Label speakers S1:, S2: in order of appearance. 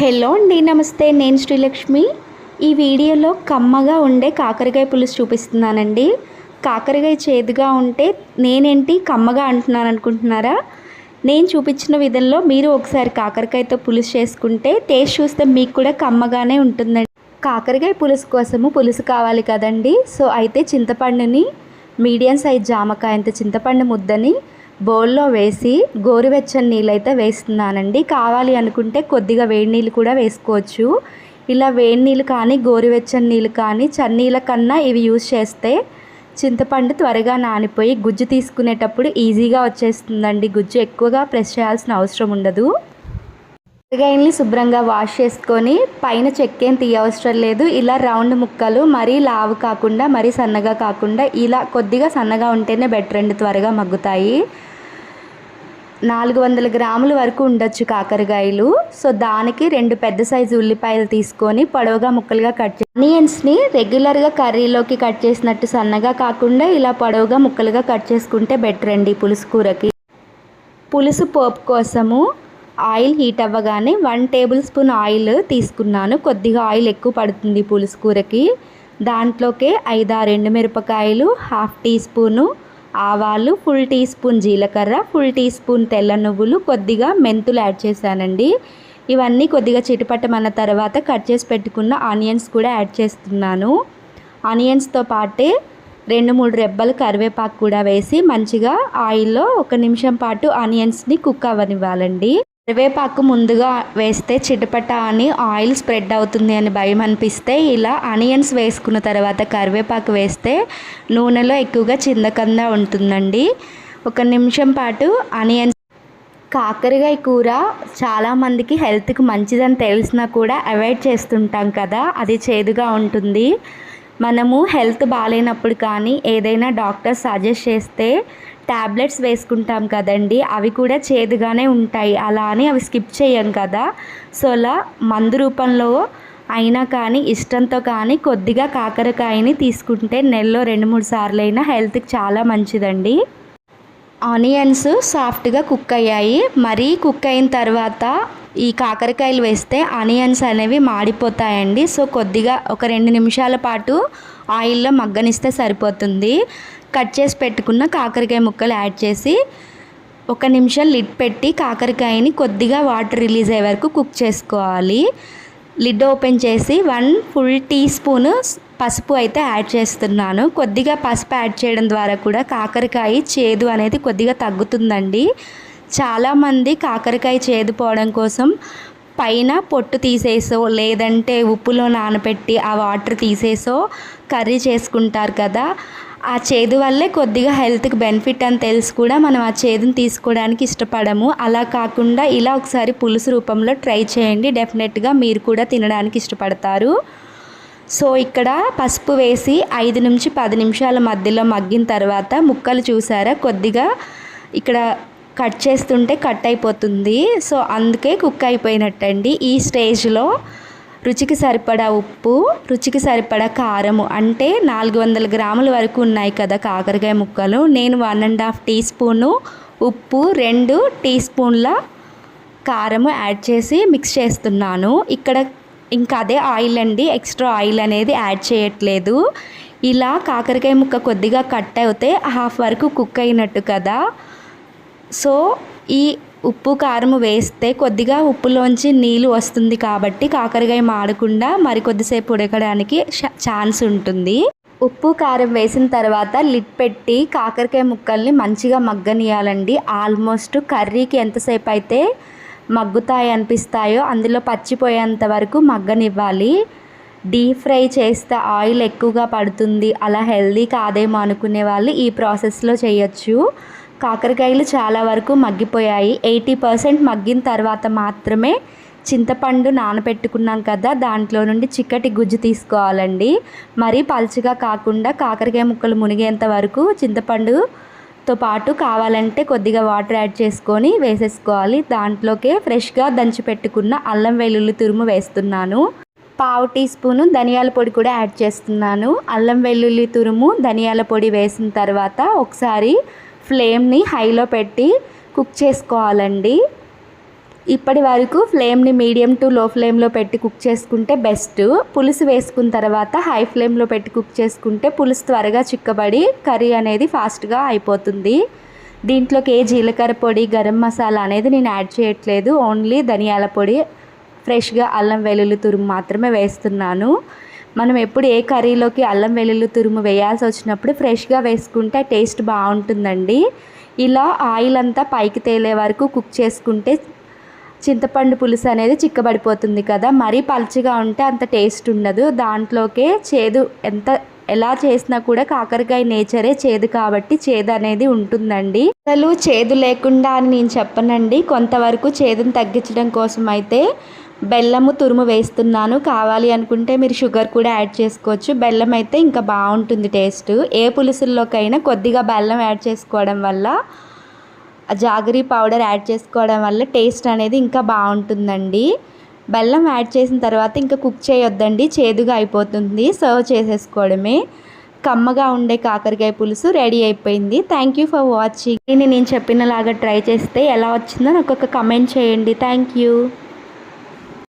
S1: Hello అండి నమస్తే. నేను శ్రీలక్ష్మి. ఈ వీడియోలో కమ్మగా ఉండే కాకరకాయ పులుసు చూపిస్తున్నానండి. కాకరకాయ చేదుగా ఉంటే నేనేంటి కమ్మగా అంటున్నాను అనుకుంటున్నారా? నేను చూపించిన విధంలో మీరు ఒకసారి కాకరకాయతో పులుసు చేసుకుంటే టేస్ట్ చూస్తే మీకు కూడా కమ్మగానే ఉంటుందండి. కాకరకాయ పులుసు కోసము పులుసు కావాలి కదండి. సో అయితే చింతపండుని మీడియం సైజ్ జామకాయ అంత చింతపండు ముద్దని బౌల్లో వేసి గోరువెచ్చని నీళ్ళు అయితే వేస్తున్నానండి. కావాలి అనుకుంటే కొద్దిగా వేడి నీళ్ళు కూడా వేసుకోవచ్చు. ఇలా వేడి నీళ్ళు కానీ గోరువెచ్చని నీళ్ళు కానీ చన్నీళ్ళ కన్నా ఇవి యూజ్ చేస్తే చింతపండు త్వరగా నానిపోయి గుజ్జు తీసుకునేటప్పుడు ఈజీగా వచ్చేస్తుందండి. గుజ్జు ఎక్కువగా ప్రెస్ చేయాల్సిన అవసరం ఉండదు. కూరగాయల్ని శుభ్రంగా వాష్ చేసుకొని పైన చెక్కేం తీయవసరం లేదు. ఇలా రౌండ్ ముక్కలు మరీ లావు కాకుండా మరీ సన్నగా కాకుండా ఇలా కొద్దిగా సన్నగా ఉంటేనే బెటర్ అండి. త్వరగా మగ్గుతాయి. నాలుగు వందల గ్రాముల వరకు ఉండొచ్చు కాకరకాయలు. సో దానికి రెండు పెద్ద సైజు ఉల్లిపాయలు తీసుకొని పొడవుగా ముక్కలుగా కట్ చేసి ఆనియన్స్ని రెగ్యులర్గా కర్రీలోకి కట్ చేసినట్టు సన్నగా కాకుండా ఇలా పొడవుగా ముక్కలుగా కట్ చేసుకుంటే బెటర్ అండి పులుసు కూరకి. పులుసు పోపు కోసము ఆయిల్ హీట్ అవ్వగానే వన్ టేబుల్ స్పూన్ ఆయిల్ తీసుకున్నాను. కొద్దిగా ఆయిల్ ఎక్కువ పడుతుంది పులుసు కూరకి. దాంట్లోకే ఐదారు ఎండుమిరపకాయలు హాఫ్ టీ స్పూను ఆవాలు ఫుల్ టీ స్పూన్ జీలకర్ర ఫుల్ టీ స్పూన్ తెల్ల నువ్వులు కొద్దిగా మెంతులు యాడ్ చేశానండి. ఇవన్నీ కొద్దిగా చిటపట్టమన్న తర్వాత కట్ చేసి పెట్టుకున్న ఆనియన్స్ కూడా యాడ్ చేస్తున్నాను. ఆనియన్స్తో పాటే రెండు మూడు రెబ్బలు కరివేపాకు కూడా వేసి మంచిగా ఆయిల్లో ఒక నిమిషం పాటు ఆనియన్స్ని కుక్ అవ్వనివ్వాలండి. కరివేపాకు ముందుగా వేస్తే చిటపట అని ఆయిల్ స్ప్రెడ్ అవుతుంది అని భయం అనిపిస్తే ఇలా ఆనియన్స్ వేసుకున్న తర్వాత కరివేపాకు వేస్తే నూనెలో ఎక్కువగా చిందకంద ఉంటుందండి. ఒక నిమిషం పాటు ఆనియన్స్ కాకరకాయ కూర చాలామందికి హెల్త్కి మంచిదని తెలిసినా కూడా అవాయిడ్ చేస్తుంటాం కదా అది చేదుగా ఉంటుంది. మనము హెల్త్ బాగాలేనప్పుడు కానీ ఏదైనా డాక్టర్ సజెస్ట్ చేస్తే ట్యాబ్లెట్స్ వేసుకుంటాం కదండి అవి కూడా చేదుగానే ఉంటాయి. అలా అని అవి స్కిప్ చేయం కదా. సో అలా మందు రూపంలో అయినా కానీ ఇష్టంతో కానీ కొద్దిగా కాకరకాయని తీసుకుంటే నెలలో రెండు మూడు సార్లు అయినా హెల్త్కి చాలా మంచిదండి. ఆనియన్స్ సాఫ్ట్గా కుక్ అయ్యాయి. మరీ కుక్ అయిన తర్వాత ఈ కాకరకాయలు వేస్తే ఆనియన్స్ అనేవి మాడిపోతాయండి. సో కొద్దిగా ఒక రెండు నిమిషాల పాటు ఆయిల్లో మగ్గనిస్తే సరిపోతుంది. కట్ చేసి పెట్టుకున్న కాకరకాయ ముక్కలు యాడ్ చేసి ఒక నిమిషం లిడ్ పెట్టి కాకరకాయని కొద్దిగా వాటర్ రిలీజ్ అయ్యే వరకు కుక్ చేసుకోవాలి. లిడ్ ఓపెన్ చేసి వన్ ఫుల్ టీ స్పూన్ పసుపు అయితే యాడ్ చేస్తున్నాను. కొద్దిగా పసుపు యాడ్ చేయడం ద్వారా కూడా కాకరకాయ చేదు అనేది కొద్దిగా తగ్గుతుందండి. చాలామంది కాకరకాయ చేదు పోవడం కోసం పైన పొట్టు తీసేసో లేదంటే ఉప్పులో నానబెట్టి ఆ వాటర్ తీసేసో కర్రీ చేసుకుంటారు కదా ఆ చేదు వల్లే కొద్దిగా హెల్త్కి బెనిఫిట్ అని తెలిసి కూడా మనం ఆ చేదుని తీసుకోవడానికి ఇష్టపడము. అలా కాకుండా ఇలా ఒకసారి పులుసు రూపంలో ట్రై చేయండి. డెఫినెట్గా మీరు కూడా తినడానికి ఇష్టపడతారు. సో ఇక్కడ పసుపు వేసి ఐదు నుంచి పది నిమిషాల మధ్యలో మగ్గిన తర్వాత ముక్కలు చూసారా? కొద్దిగా ఇక్కడ కట్ చేస్తుంటే కట్ అయిపోతుంది. సో అందుకే కుక్ అయిపోయినట్టండి. ఈ స్టేజ్లో రుచికి సరిపడా ఉప్పు రుచికి సరిపడా కారము అంటే నాలుగు వందల గ్రాముల వరకు ఉన్నాయి కదా కాకరకాయ ముక్కలు. నేను one and half teaspoon ఉప్పు రెండు టీ స్పూన్ల కారము యాడ్ చేసి మిక్స్ చేస్తున్నాను. ఇక్కడ ఇంకా అదే ఆయిల్ అండి. ఎక్స్ట్రా ఆయిల్ అనేది యాడ్ చేయట్లేదు. ఇలా కాకరకాయ ముక్క కొద్దిగా కట్ అవుతే హాఫ్ వరకు కుక్ అయినట్టు కదా. సో ఈ ఉప్పు కారం వేస్తే కొద్దిగా ఉప్పులోంచి నీళ్ళు వస్తుంది కాబట్టి కాకరకాయ మాడకుండా మరి కొద్దిసేపు ఉడకడానికి ఛాన్స్ ఉంటుంది. ఉప్పు కారం వేసిన తర్వాత లిడ్ పెట్టి కాకరకాయ ముక్కల్ని మంచిగా మగ్గనియాలండి. ఆల్మోస్ట్ కర్రీకి ఎంతసేపు అయితే మగ్గుతాయి అనిపిస్తాయో అందులో పచ్చిపోయేంత వరకు మగ్గనివ్వాలి. డీప్ ఫ్రై చేస్తే ఆయిల్ ఎక్కువగా పడుతుంది. అలా హెల్దీ కాదేమో అనుకునే వాళ్ళు ఈ ప్రాసెస్లో చేయొచ్చు. కాకరకాయలు చాలా వరకు మగ్గిపోయాయి. ఎయిటీ పర్సెంట్ మగ్గిన తర్వాత మాత్రమే చింతపండు నానబెట్టుకున్నాం కదా దాంట్లో నుండి చిక్కటి గుజ్జు తీసుకోవాలండి. మరీ పలుచగా కాకుండా కాకరకాయ ముక్కలు మునిగేంత వరకు చింతపండుతో పాటు కావాలంటే కొద్దిగా వాటర్ యాడ్ చేసుకొని వేసేసుకోవాలి. దాంట్లోకే ఫ్రెష్గా దంచి పెట్టుకున్న అల్లం వెల్లుల్లి తురుము వేస్తున్నాను. పావు టీ స్పూను ధనియాల పొడి కూడా యాడ్ చేస్తున్నాను. అల్లం వెల్లుల్లి తురుము ధనియాల పొడి వేసిన తర్వాత ఒకసారి ఫ్లేమ్ని హైలో పెట్టి కుక్ చేసుకోవాలండి. ఇప్పటి వరకు ఫ్లేమ్ని మీడియం టు లో ఫ్లేమ్లో పెట్టి కుక్ చేసుకుంటే బెస్ట్. పులుసు వేసుకున్న తర్వాత హై ఫ్లేమ్లో పెట్టి కుక్ చేసుకుంటే పులుసు త్వరగా చిక్కబడి కర్రీ అనేది ఫాస్ట్గా అయిపోతుంది. దీంట్లోకి ఏ జీలకర్ర పొడి గరం మసాలా అనేది నేను యాడ్ చేయట్లేదు. ఓన్లీ ధనియాల పొడి ఫ్రెష్గా అల్లం వెల్లుల్లి తురుము మాత్రమే వేస్తున్నాను. మనం ఎప్పుడు ఏ కర్రీలోకి అల్లం వెల్లుల్లి తురుము వేయాల్సి వచ్చినప్పుడు ఫ్రెష్గా వేసుకుంటే టేస్ట్ బాగుంటుందండి. ఇలా ఆయిల్ అంతా పైకి తేలే వరకు కుక్ చేసుకుంటే చింతపండు పులుసు అనేది చిక్కబడిపోతుంది కదా. మరీ పలుచగా ఉంటే అంత టేస్ట్ ఉండదు. దాంట్లోకే చేదు ఎంత ఎలా చేసినా కూడా కాకరకాయ నేచరే చేదు కాబట్టి చేదు అనేది ఉంటుందండి. అసలు చేదు లేకుండా అని నేను చెప్పనండి. కొంతవరకు చేదును తగ్గించడం కోసం అయితే బెల్లము తురుము వేస్తున్నాను. కావాలి అనుకుంటే మీరు షుగర్ కూడా యాడ్ చేసుకోవచ్చు. బెల్లం అయితే ఇంకా బాగుంటుంది టేస్ట్. ఏ పులుసుల్లోకైనా కొద్దిగా బెల్లం యాడ్ చేసుకోవడం వల్ల జాగరీ పౌడర్ యాడ్ చేసుకోవడం వల్ల టేస్ట్ అనేది ఇంకా బాగుంటుందండి. బెల్లం యాడ్ చేసిన తర్వాత ఇంకా కుక్ చేయొద్దండి. చేదుగా అయిపోతుంది. సర్వ్ చేసేసుకోవడమే. కమ్మగా ఉండే కాకరకాయ పులుసు రెడీ అయిపోయింది. థ్యాంక్ యూ ఫర్ వాచింగ్ నేను చెప్పినలాగా ట్రై చేస్తే ఎలా వచ్చిందో నాకు ఒక కమెంట్ చేయండి. Thank you